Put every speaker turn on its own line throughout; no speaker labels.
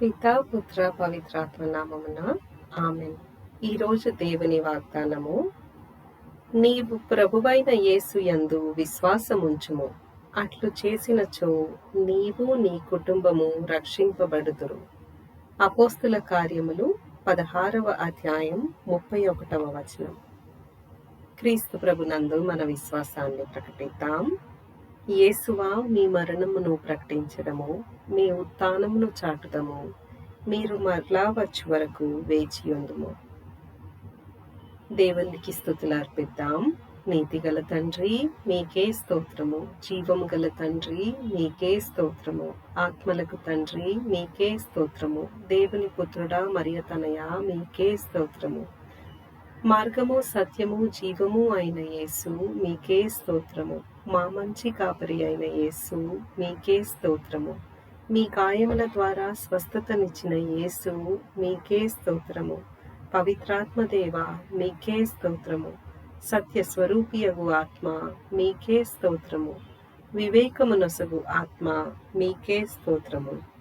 పితా పుత్ర పవిత్రాత్మ నామమున. ఆమెన్. ఈరోజు దేవుని వాగ్దానము నీవు ప్రభువైన యేసు యందు విశ్వాసముంచుము. అట్లు చేసినచో నీవు నీ కుటుంబము రక్షింపబడుదురు. అపోస్తుల కార్యములు పదహారవ అధ్యాయం ముప్పై ఒకటవ వచనం. క్రీస్తు ప్రభునందు మన విశ్వాసాన్ని ప్రకటిద్దాం. యేసువా మీ మరణమును ప్రకటించడము మీ ఉత్థానమును చాటుదము మీరు మరలా వచ్చు వరకు వేచి ఉందము దేవునికి స్థుతులు అర్పిద్దాం నీతి గల తండ్రి మీకే స్తోత్రము. జీవము గల తండ్రి మీకే స్తోత్రము. ఆత్మలకు తండ్రి మీకే స్తోత్రము. దేవుని పుత్రుడా మరియు తనయ మీకే స్తోత్రము. మార్గము సత్యము జీవము అయిన యేసు మీకే స్తోత్రము. మా మంచి కాపరి అయిన యేసు మీకే స్తోత్రము. మీ గాయముల ద్వారా స్వస్థతనిచ్చిన యేసు మీకే స్తోత్రము. పవిత్రాత్మదేవ మీకే స్తోత్రము. సత్య స్వరూపియగు ఆత్మ మీకే స్తోత్రము. వివేకమునసగు ఆత్మ మీకే స్తోత్రము.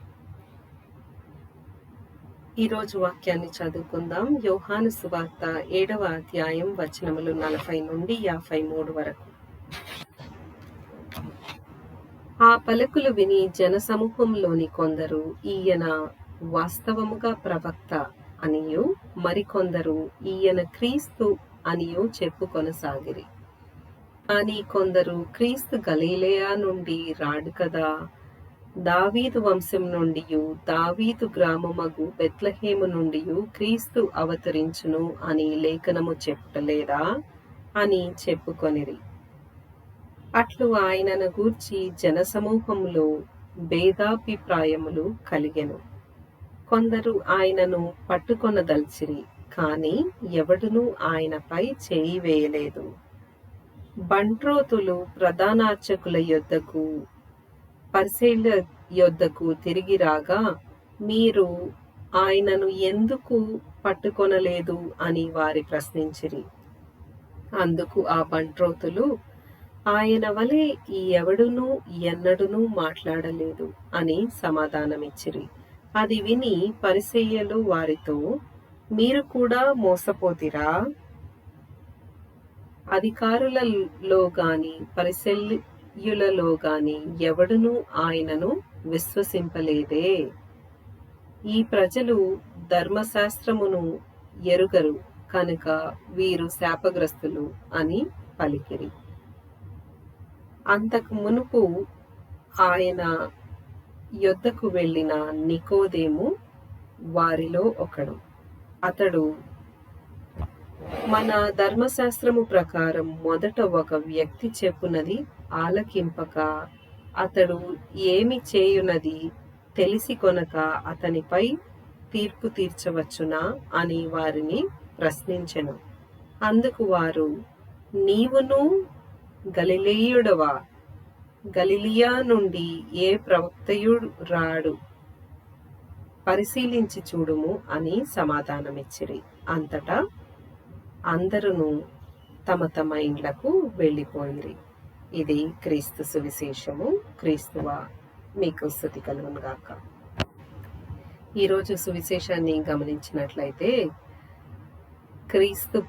ఈరోజు వాక్యాన్ని చదువుకుందాం. యోహాను సువార్త ఏడవ అధ్యాయం వచనములు నలభై నుండి యాభై మూడు వరకు. ఆ పలుకులు విని జనసమూహంలోని కొందరు ఈయన వాస్తవముగా ప్రవక్త అనియు మరికొందరు ఈయన క్రీస్తు అనియు చెప్పుకొనసాగిరి. కానీ కొందరు క్రీస్తు గలీలయా నుండి రాడు కదా? దావీదు వంశం నుండి దావీదు గ్రామమగు బెత్లహేము నుండి క్రీస్తు అవతరించును అని లేఖనము చెప్పలేదా అని చెప్పుకొనిరి. అట్లు ఆయనను గూర్చి జనసమూహంలో భేదాభిప్రాయములు కలిగెను. కొందరు ఆయనను పట్టుకొనదల్చిరి కాని ఎవడునూ ఆయనపై చేయి వేయలేదు బంట్రోతులు ప్రధానార్చకుల యొద్దకు పరిశైల యొద్దకు తిరిగి రాగా మీరు ఆయనను ఎందుకు పట్టుకొనలేదు? అని వారి ప్రశ్నించిరి. అందుకు ఆ బంట్రోతులు ఆయన వలె ఈ ఎవడునూ ఎన్నడునూ మాట్లాడలేదు అని సమాధానమిచ్చిరి. అది విని పరిసయ్యలు వారితో మీరు కూడా మోసపోతిరా? అధికారులలో గాని యులలో గాని ఎవడును ఆయనను విశ్వసింపలేదే. ఈ ప్రజలు ధర్మశాస్త్రమును ఎరుగరు కనుక వీరు శాపగ్రస్తులు అని పలికిరి. అంతకు మునుపు ఆయన యొద్దకు వెళ్ళిన నికోదేము వారిలో ఒకడు. అతడు మన ధర్మశాస్త్రము ప్రకారం మొదట ఒక వ్యక్తి చెప్పునది ఆలకింపక అతడు ఏమి చేయునది తెలిసి కొనక అతనిపై తీర్పు తీర్చవచ్చునా అని వారిని ప్రశ్నించెను. అందుకు వారు నీవును గలిలేయుడవా? గలిలియా నుండి ఏ ప్రవక్తయుడు రాడు? పరిశీలించి చూడుము అని సమాధానమిచ్చిరి. అంతటా అందరూ తమ తమ ఇండ్లకు వెళ్ళిపోయిరి. ఇది క్రీస్తు సువిశేషము. క్రీస్తువ మీకు స్థుతి కలుగునుగాక ఈరోజు సువిశేషాన్ని గమనించినట్లయితే క్రీస్తు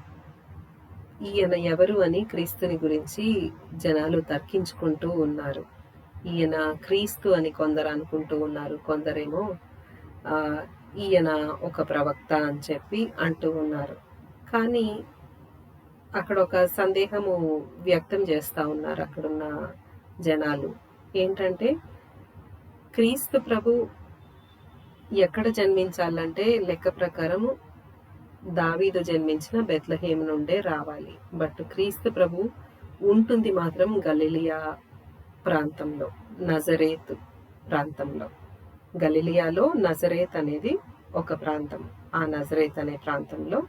ఈయన ఎవరు అని క్రీస్తుని గురించి జనాలు తర్కించుకుంటూ ఉన్నారు. ఈయన క్రీస్తు అని కొందరు అనుకుంటూ ఉన్నారు. కొందరేమో ఈయన ఒక ప్రవక్త అని చెప్పి అంటూ ఉన్నారు. కానీ అక్కడ ఒక సందేహము వ్యక్తం చేస్తూ ఉన్నారు అక్కడున్న జనాలు. ఏంటంటే క్రీస్తు ప్రభు ఎక్కడ జన్మించాలంటే లెక్క ప్రకారము దావీదు జన్మించిన బెత్లహేమ్ నుండే రావాలి. బట్ క్రీస్తు ప్రభు ఉంటుంది మాత్రం గలిలియా ప్రాంతంలో నజరేత్ ప్రాంతంలో. గలిలియాలో నజరేత్ అనేది ఒక ప్రాంతం. ఆ నజరేత్ అనే ప్రాంతంలో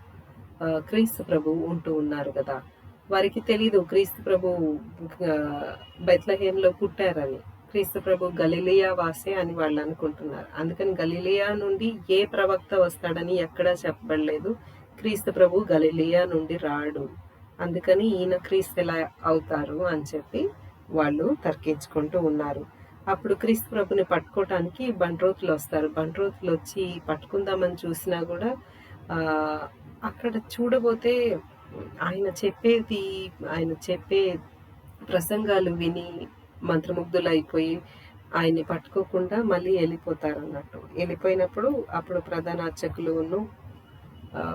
క్రీస్తు ప్రభు ఉంటూ ఉన్నారు కదా. వారికి తెలీదు క్రీస్తు ప్రభు బెత్లహేమ్లో పుట్టారని. క్రీస్తు ప్రభు గలిలియా వాసే అని వాళ్ళు అనుకుంటున్నారు. అందుకని గలిలియా నుండి ఏ ప్రవక్త వస్తాడని ఎక్కడా చెప్పబడలేదు. క్రీస్తు ప్రభు గలిలియా నుండి రాడు. అందుకని ఈయన క్రీస్తు ఎలా అవుతారు అని చెప్పి వాళ్ళు తర్కించుకుంటూ ఉన్నారు. అప్పుడు క్రీస్తు ప్రభుని పట్టుకోవటానికి బంట్రోతులు వస్తారు. బంట్రోతులు వచ్చి పట్టుకుందామని చూసినా కూడా అక్కడ చూడబోతే ఆయన చెప్పేది ఆయన చెప్పే ప్రసంగాలు విని మంత్రముగ్ధులు అయిపోయి ఆయన్ని పట్టుకోకుండా మళ్ళీ వెళ్ళిపోతారు అన్నట్టు వెళ్ళిపోయినప్పుడు అప్పుడు ప్రధాన అర్చకులు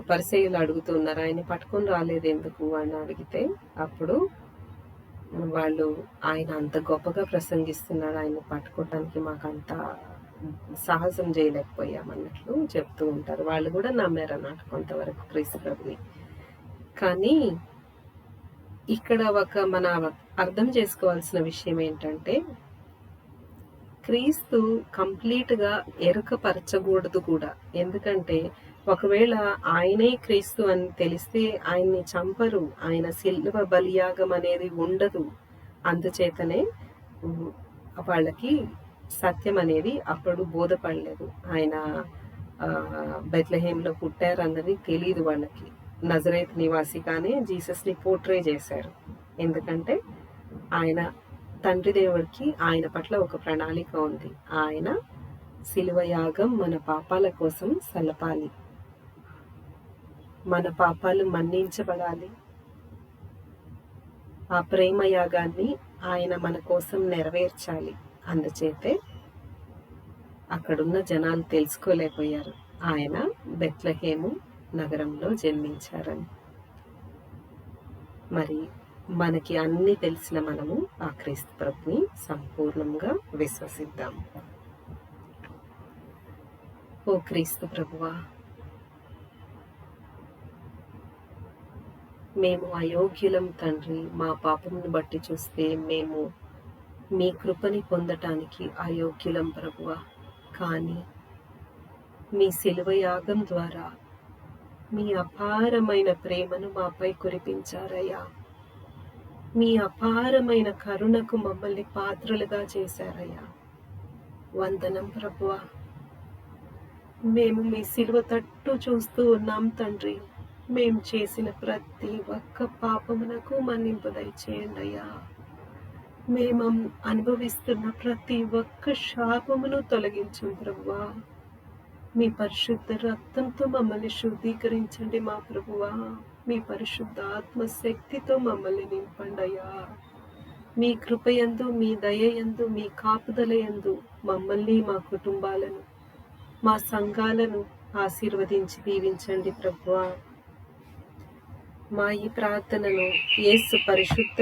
పరిచయులు అడుగుతున్నారు ఆయన పట్టుకొని రాలేదు ఎందుకు? అని అడిగితే అప్పుడు వాళ్ళు ఆయన అంత గొప్పగా ప్రసంగిస్తున్నాడు ఆయన పట్టుకోవటానికి మాకు అంత సాహసం చేయలేకపోయామన్నట్లు చెప్తూ ఉంటారు. వాళ్ళు కూడా నమ్మారు అన్నట్టు కొంతవరకు క్రీస్తు ప్రభుని. కానీ ఇక్కడ ఒక మన అర్థం చేసుకోవాల్సిన విషయం ఏంటంటే క్రీస్తు కంప్లీట్గా ఎరుకపరచకూడదు కూడా. ఎందుకంటే ఒకవేళ ఆయనే క్రీస్తు అని తెలిస్తే ఆయన్ని చంపరు. ఆయన శిల్వ బలియాగం అనేది ఉండదు. అందుచేతనే వాళ్ళకి సత్యం అనేది అప్పుడు బోధపడలేదు. ఆయన ఆ, బెత్లహేంలో తెలియదు వాళ్ళకి. నజరేత్ నివాసిగానే జీసస్ని పోర్ట్రే చేశారు. ఎందుకంటే ఆయన తండ్రి దేవుడికి ఆయన పట్ల ఒక ప్రణాళిక ఉంది. ఆయన శిలువ యాగం మన పాపాల కోసం సలపాలి. మన పాపాలు మన్నించబడాలి. ఆ ప్రేమ యాగాన్ని ఆయన మన కోసం నెరవేర్చాలి. అందుచేతే అక్కడున్న జనాలు తెలుసుకోలేకపోయారు. ఆయన బెత్లహేము నగరంలో జన్మించారని. మరి మనకి అన్ని తెలిసిన మనము ఆ క్రీస్తు ప్రభుని సంపూర్ణంగా విశ్వసిద్దాం. ఓ క్రీస్తు ప్రభువా మేము అయోగ్యులం తండ్రి మా పాపమును బట్టి చూస్తే మేము మీ కృపని పొందటానికి అయోగ్యులం ప్రభువ. కానీ మీ శిలువ యాగం ద్వారా మీ అపారమైన ప్రేమను మాపై కురిపించారయ్యా. మీ అపారమైన కరుణకు మమ్మల్ని పాత్రలుగా చేశారయ్యా. వందనం ప్రభువ. మేము మీ శిలువ తట్టు చూస్తూ ఉన్నాం తండ్రి. మేము చేసిన ప్రతి ఒక్క పాపమునకు మన్నింపు దయచేయండి అయ్యా మేము అనుభవిస్తున్న ప్రతి ఒక్క శాపమును తొలగించు ప్రభువా. మీ పరిశుద్ధ రక్తంతో మమ్మల్ని శుద్ధీకరించండి మా ప్రభువా. మీ పరిశుద్ధ ఆత్మ శక్తితో మమ్మల్ని నింపండి అయ్యా. మీ కృపయందు మీ దయయందు మీ కాపుదలయందు మమ్మల్ని మా కుటుంబాలను మా సంఘాలను ఆశీర్వదించి దీవించండి ప్రభువా. మా ఈ ప్రార్థనను యేసు పరిశుద్ధ